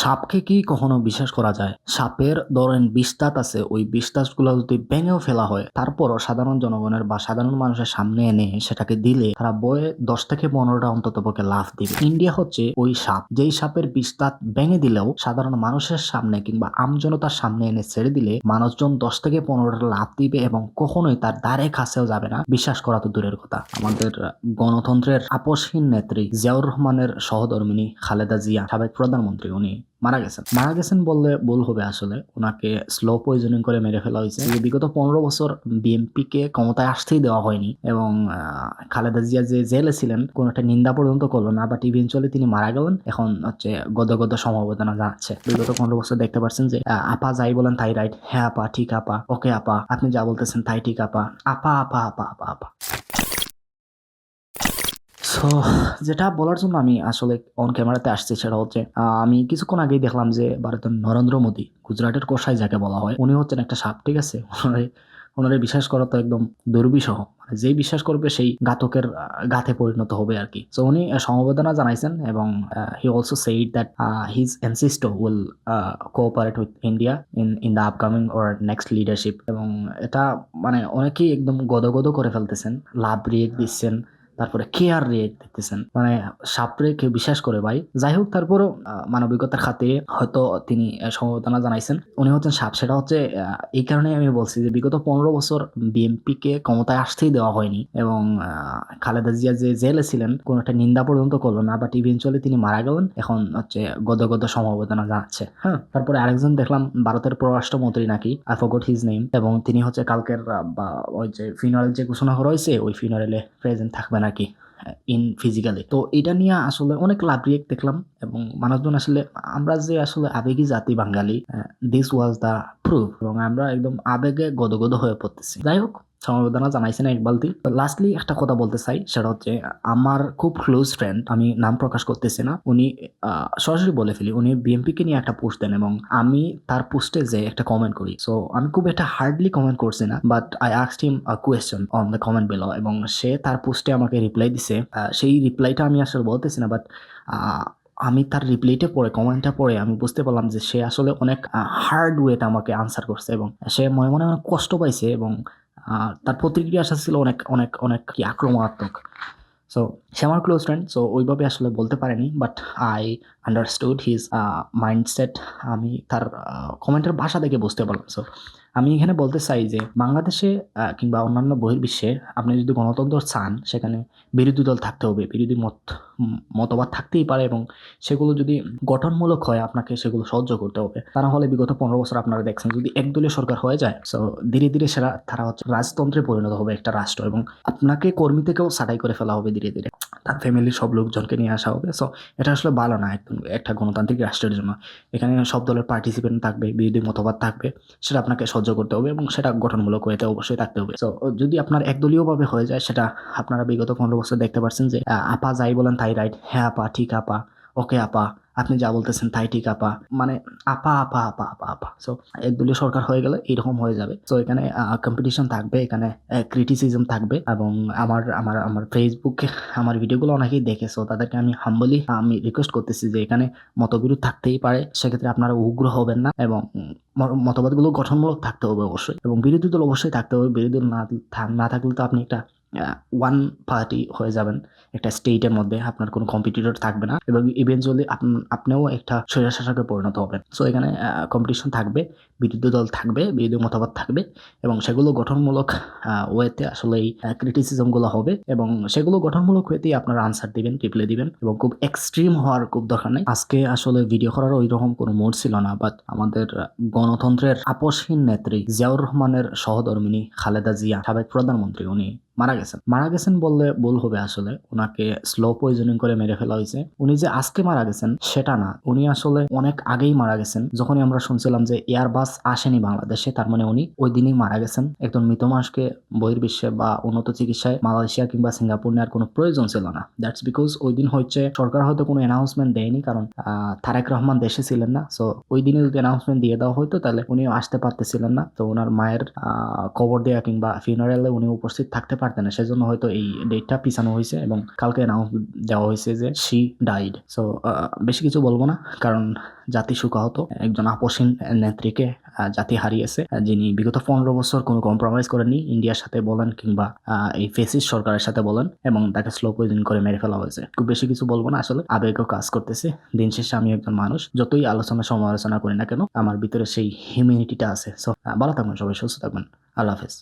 সাপকে কি কখনো বিশ্বাস করা যায়? সাপের ধরেন বিস্তাত আছে, ওই বিস্তাতগুলো যদি ভেঙেও ফেলা হয়, তারপরও সাধারণ জনগণের বা সাধারণ মানুষের সামনে এনে সেটাকে দিলে তারা বয়ে দশ থেকে পনেরোটা অন্তত পক্ষে লাভ দিবে। ইন্ডিয়া হচ্ছে ওই সাপ, যেই সাপের বিস্তাত ভেঙে দিলেও সাধারণ মানুষের সামনে কিংবা আমজনতার সামনে এনে ছেড়ে দিলে মানুষজন দশ থেকে পনেরোটা লাভ দিবে এবং কখনোই তার দ্বারে কাছেও যাবে না। বিশ্বাস করা তো দূরের কথা। আমাদের গণতন্ত্রের আপসহীন নেত্রী জিয়াউর রহমানের সহধর্মিনী খালেদা জিয়া, সাবেক প্রধানমন্ত্রী, উনি মারা গেছেন। মারা গেছেন বললে ভুল হবে আসলে। ওনাকে স্লো পয়জনিং করে মেরে ফেলা হয়েছে। বিগত পনেরো বছর বিএনপিকে ক্ষমতায় আসতেই দেওয়া হয়নি এবং খালেদা জিয়া যে জেলে ছিলেন, কোনো একটা নিন্দা পর্যন্ত করল না বাট ইভেনচুয়ালি তিনি মারা গেলেন। এখন হচ্ছে গদ গদ সমবেদনা জানাচ্ছে। বিগত পনেরো বছর দেখতে পাচ্ছেন যে আপা যাই বলেন তাই রাইট হ্যাঁ আপা, ঠিক আপা। ওকে আপা, আপনি যা বলতেছেন তাই ঠিক আপা। আপা আপা আপা আপা আপা। সো যেটা বলার জন্য আমি আসলে অন ক্যামেরাতে আসছি সেটা হচ্ছে আমি কিছুক্ষণ আগেই দেখলাম যে ভারতের নরেন্দ্র মোদী গুজরাটের কষাই যাকে বলা হয় উনি হচ্ছেন একটা সাপ ঠিক আছে? ওনারে ওনারে বিশ্বাস করা তো একদম দুর্বিষহ। মানে যেই বিশ্বাস করবে সেই ঘাতকের গাথে পরিণত হবে আর কি। সো উনি সমবেদনা জানাইছেন এবং he also said that his ancestor will cooperate with India in in the upcoming or next leadership এবং এটা মানে অনেকেই একদম গদগদ করে ফেলতেছেন লাভ রিয়েক্ট দিচ্ছেন। তারপরে কেয়ার রেট দেখতেছেন? মানে সাপরে কেউ বিশ্বাস করে ভাই। যাই হোক তারপরও মানবিকতার খাতিরে হয়তো তিনি সমবেদনা জানাইছেন। উনি হচ্ছেন সাপ। সেটা হচ্ছে এই কারণে আমি বলছি যে বিগত পনেরো বছর বিএনপিকে ক্ষমতায় আসতেই দেওয়া হয়নি এবং খালেদা জিয়া যে জেলে ছিলেন, কোনো একটা নিন্দা পর্যন্ত করল না, বাট ইভেনচুয়ালি তিনি মারা গেলেন। এখন হচ্ছে গদ গদ সমবেদনা জানাচ্ছে। হ্যাঁ তারপরে আরেকজন দেখলাম, ভারতের পররাষ্ট্রমন্ত্রী নাকি আই ফরগট হিজ নেম এবং তিনি হচ্ছে কালকের বা ওই যে ফিনারেল যে ঘোষণা করা হয়েছে, ওই ফিনারেলে প্রেজেন্ট থাকবে নাকি ইন ফিজিক্যালি তো এটা নিয়ে আসলে অনেক লাভ রিয়েক্ট দেখলাম এবং মানুষজন আসলে, আমরা যে আসলে আবেগী জাতি Bengali this was the proof এবং আমরা একদম আবেগে গদগদ হয়ে পড়তেছি। যাই হোক সমবেদনা জানাইছেন এক বালতি লাস্টলি একটা কথা বলতে চাই, সেটা হচ্ছে, আমার খুব ক্লোজ ফ্রেন্ড আমি নাম প্রকাশ করতেছি না, উনি সরাসরি বলে ফেলি, উনি বিএমপিকে নিয়ে একটা পোস্ট দেন এবং আমি তার পোস্টে যে একটা কমেন্ট করি। সো আমি খুব একটা হার্ডলি কমেন্ট করছি না but I asked him question on the comment below এবং সে তার পোস্টে আমাকে রিপ্লাই দিছে। সেই রিপ্লাইটা আমি আসলে বলতেছি না বাট আমি তার রিপ্লাইটা পড়ে কমেন্টটা পড়ে, আমি বুঝতে পারলাম যে সে আসলে অনেক হার্ড ওয়েতে আমাকে আনসার করছে এবং সে মনে মনে অনেক কষ্ট পাইছে এবং তার প্রতিক্রিয়া ছিল অনেক অনেক অনেক কি আক্রমণাত্মক। সো সে আমার ক্লোজ ফ্রেন্ড সো ওইভাবে আসলে বলতে পারেনি but I understood his mindset আমি তার কমেন্টের ভাষা দেখে বুঝতে পারলাম। সো আমি এখানে বলতে চাই যে বাংলাদেশে কিংবা অন্যান্য বহির্বিশ্বে আপনি যদি গণতন্ত্র চান, সেখানে বিরোধী দল থাকতে হবে, বিরোধী মত মতবাদ থাকতেই পারে এবং সেগুলো যদি গঠনমূলক হয়, আপনাকে সেগুলো সহ্য করতে হবে। তা না হলে বিগত পনেরো বছর আপনারা দেখছেন, যদি একদলীয় সরকার হয়ে যায় সো ধীরে ধীরে সেটা তারা হচ্ছে রাজতন্ত্রে পরিণত হবে একটা রাষ্ট্র এবং আপনাকে কর্মী থেকেও ছাঁটাই করে ফেলা হবে ধীরে ধীরে। তার ফ্যামিলির সব লোকজনকে নিয়ে আসা হবে সো এটা আসলে ভালো না, একদম একটা গণতান্ত্রিক রাষ্ট্রের জন্য। এখানে সব দলের পার্টিসিপেন্ট থাকবে, বিরোধী মতবাদ থাকবে, সেটা আপনাকে সহ্য করতে হবে এবং সেটা গঠনমূলক হয়েতে অবশ্যই থাকতে হবে। তো যদি আপনার একদলীয়ভাবে হয়ে যায়, সেটা আপনারা বিগত পনেরো বছর দেখতে পাচ্ছেন যে আপা যাই বলেন, তাই রাইট হ্যাঁ আপা, ঠিক আপা। ওকে আপা, আপনি যা বলতেছেন তাই ঠিক, আপা। মানে আপা আপা আপা আপা আপা। সো একদলীয় সরকার হয়ে গেলে এরকম হয়ে যাবে। সো এখানে কম্পিটিশন থাকবে, এখানে ক্রিটিসিজম থাকবে। এবং আমার আমার আমার ফেসবুকে আমার ভিডিওগুলো অনেকেই দেখে। সো তাদেরকে আমি হাম্বলি আমি রিকোয়েস্ট করতেছি যে এখানে মতবিরোধ থাকতেই পারে। সেক্ষেত্রে আপনারা উগ্র হবেন না এবং মতবাদগুলো গঠনমূলক থাকতে হবে অবশ্যই। এবং বিরোধী দল অবশ্যই থাকতে হবে। বিরোধী দল না না থাকলে তো আপনি একটা ওয়ান পার্টি হয়ে যাবেন। একটা স্টেটের মধ্যে আপনার কোনো কম্পিটিটর থাকবে না এবং ইভেনচুয়ালি আপনিও একটা স্বৈরশাসকে পরিণত হবেন। সো এখানে কম্পিটিশন থাকবে, বিরোধী দল থাকবে, বিরোধী মতামত থাকবে এবং সেগুলো গঠনমূলক ওয়েতে আসলে এই ক্রিটিসিজমগুলো হবে এবং সেগুলো গঠনমূলক ওয়েতেই আপনারা আনসার দিবেন রিপ্লাই দিবেন এবং খুব এক্সট্রিম হওয়ার খুব দরকার নেই। আজকে আসলে ভিডিও করার ওই রকম কোনো মোড ছিল না বাট আমাদের গণতন্ত্রের আপসহীন নেত্রী জিয়াউর রহমানের সহধর্মিনী খালেদা জিয়া, সাবেক প্রধানমন্ত্রী, উনি মারা গেছেন। মারা গেছেন বললে ভুল হবে আসলে। ওনাকে স্লো পয়জনিং করে মেরে ফেলা হয়েছে। উনি যে আজকে মারা গেছেন সেটা না। উনি আসলে অনেক আগেই মারা গেছেন। যখনই আমরা শুনছিলাম যে এয়ারবাস আসেনি বাংলাদেশে, তার মানে উনি ওই দিনই মারা গেছেন। একজন মৃত মানুষকে বহির্বিশ্বে বা উন্নত চিকিৎসায় মালয়েশিয়া কিংবা সিঙ্গাপুর নেওয়ার কোনো প্রয়োজন ছিল না। দ্যাটস বিকজ ওই দিন হচ্ছে সরকার হয়তো কোনো অ্যানাউন্সমেন্ট দেয়নি কারণ তারেক রহমান দেশে ছিলেন না। সো ওই দিনে যদি অ্যানাউন্সমেন্ট দিয়ে দেওয়া হতো তাহলে উনিও আসতে পারতেছিলেন না। তো ওনার মায়ের কবর দেওয়া কিংবা ফিনারেলে উনি উপস্থিত থাকতে পারতেন না, সেজন্য হয়তো এই ডেটটা পিছানো হয়েছে এবং কালকে অ্যানাউন্স দেওয়া হয়েছে যে শি ডাইড সো বেশি কিছু বলব না, কারণ জাতি সুখাহত একজন আপসীন নেত্রীকে জাতি হারিয়েছে যিনি বিগত পনেরো বছর কোনো কম্প্রোমাইজ করেননি, ইন্ডিয়ার সাথে বলেন কিংবা এই ফেসিস সরকারের সাথে বলেন এবং তাকে স্লো পয়জন করে মেরে ফেলা হয়েছে। খুব বেশি কিছু বলব না, আসলে আবেগও কাজ করতেছে। দিন শেষে আমি একজন মানুষ, যতই আলোচনা সমালোচনা করি না কেন, আমার ভিতরে সেই হিউম্যানিটিটা আছে। সো ভালো থাকবেন সবাই, সুস্থ থাকবেন। আল্লাহ হাফেজ।